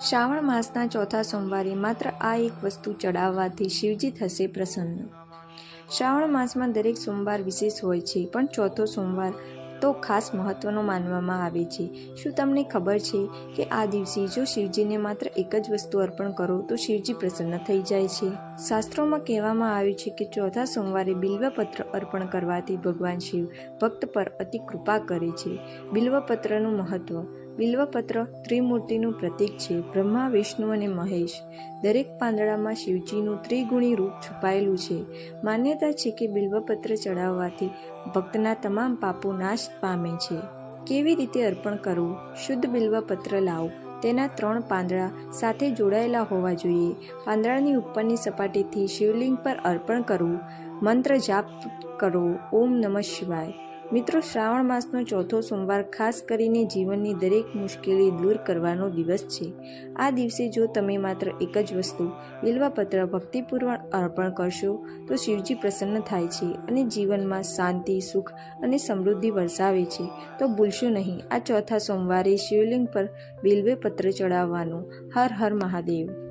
શ્રાવણ માસના ચોથા સોમવારે માત્ર આ એક વસ્તુ ચડાવવાથી શિવજી થશે પ્રસન્ન. શ્રાવણ માસમાં દરેક સોમવાર વિશેષ હોય છે, પણ ચોથો સોમવાર તો ખાસ મહત્વનો માનવામાં આવે છે. શું તમને ખબર છે કે આ દિવસે જો શિવજીને માત્ર એક જ વસ્તુ અર્પણ કરો, તો શિવજી પ્રસન્ન થઈ જાય છે? શાસ્ત્રોમાં કહેવામાં આવ્યું છે કે ચોથા સોમવારે બિલ્વપત્ર અર્પણ કરવાથી ભગવાન શિવ ભક્ત પર અતિ કૃપા કરે છે. બિલ્વપત્રનું મહત્વ બિલ્વપત્ર ત્રિમૂર્તિનું પ્રતીક છે. બ્રહ્મા, વિષ્ણુ અને મહેશ. દરેક પાંદડામાં શિવજીનું ત્રિગુણી રૂપ છુપાયેલું છે. માન્યતા છે કે બિલ્વપત્ર ચડાવવાથી ભક્તના તમામ પાપો નાશ પામે છે. કેવી રીતે અર્પણ કરવું? શુદ્ધ બિલ્વપત્ર લાવો. તેના ત્રણ પાંદડા સાથે જોડાયેલા હોવા જોઈએ. પાંદડાની ઉપરની સપાટીથી શિવલિંગ પર અર્પણ કરવું. મંત્ર જાપ કરો. ઓમ નમઃ શિવાય. મિત્રો, શ્રાવણ માસનો ચોથો સોમવાર ખાસ કરીને જીવનની દરેક મુશ્કેલી દૂર કરવાનો દિવસ છે. આ દિવસે જો તમે માત્ર એક જ વસ્તુ બિલ્વપત્ર ભક્તિપૂર્વક અર્પણ કરશો, તો શિવજી પ્રસન્ન થાય છે અને જીવનમાં શાંતિ, સુખ અને સમૃદ્ધિ વરસાવે છે. તો ભૂલશો નહીં, આ ચોથા સોમવારે શિવલિંગ પર બિલ્વપત્ર ચડાવવાનું. હર હર મહાદેવ.